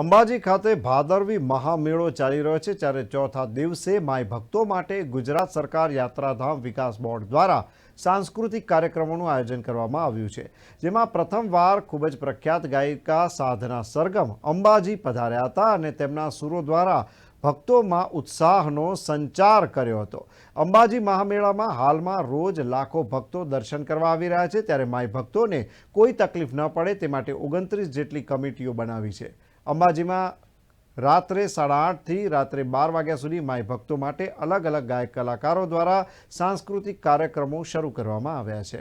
અંબાજી ખાતે ભાદરવી મહામેળો ચાલી રહ્યો છે ત્યારે ચોથા દિવસે માય ભક્તો માટે ગુજરાત સરકાર યાત્રાધામ વિકાસ બોર્ડ દ્વારા સાંસ્કૃતિક કાર્યક્રમોનું આયોજન કરવામાં આવ્યું છે જેમાં પ્રથમવાર ખૂબ જ પ્રખ્યાત ગાયિકા સાધના સરગમ અંબાજી પધાર્યા હતા અને તેમના સુરો દ્વારા ભક્તોમાં ઉત્સાહનો સંચાર કર્યો હતો અંબાજી મહામેળામાં હાલમાં રોજ લાખો ભક્તો દર્શન કરવા આવી રહ્યા છે ત્યારે માય ભક્તોને કોઈ તકલીફ ન પડે તે માટે ઓગણત્રીસ જેટલી કમિટીઓ બનાવી છે अम्मा जी मां रात रे 8:30 થી રાત્રે 12 વાગ્યા સુધી માય ભક્તો માટે અલગ અલગ ગાયક કલાકારો દ્વારા સાંસ્કૃતિક કાર્યક્રમો શરૂ કરવામાં આવ્યા છે.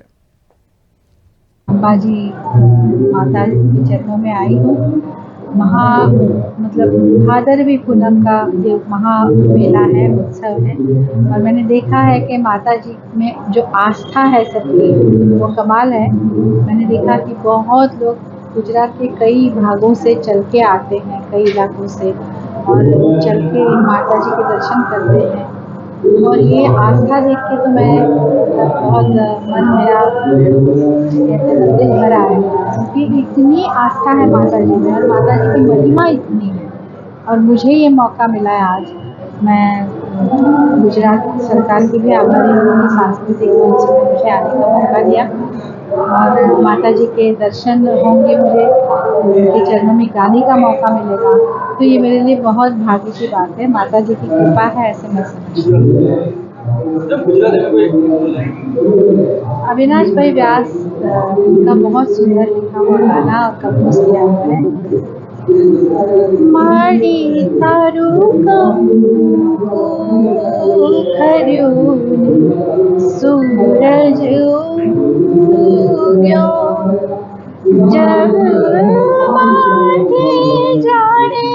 ભાજી માતાજીના ચરણોમાં આવી हूं. મહા મતલબ હાધર વિપુનક કા જે મહા મેળા છે ઉત્સવ છે. અને મેં જોયા છે કે માતાજીમાં જે આસ્થા છે સખી, वो कमाल है. मैंने देखा कि बहुत लोग गुजरात के कई भागों से चल के आते हैं कई इलाकों से और चल के माता जी के दर्शन करते हैं और ये आस्था देख के तो मैं बहुत मन मेरा दिल भरा है क्योंकि इतनी आस्था है माता जी में और माता जी की महिमा इतनी है और मुझे ये मौका मिला है आज मैं गुजरात सरकार के लिए आभारी हूँ सांस्कृतिक मंच में मुझे आने का मौका दिया और माता जी के दर्शन होंगे मुझे उनके चरणों में गाने का मौका मिलेगा तो ये मेरे लिए बहुत भाग्य की बात है माता जी की कृपा है ऐसे मैं अविनाश भाई व्यास का बहुत सुंदर लिखा हुआ गाना और कंपोज किया हुआ है माड़ी तारू का വരൂ സൂരജ് ഉഗ്യോ जाने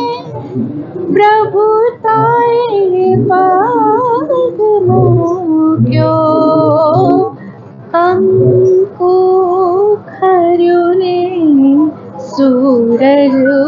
प्रभु तारे पाग मोग्यो हमको खरुने सूरजो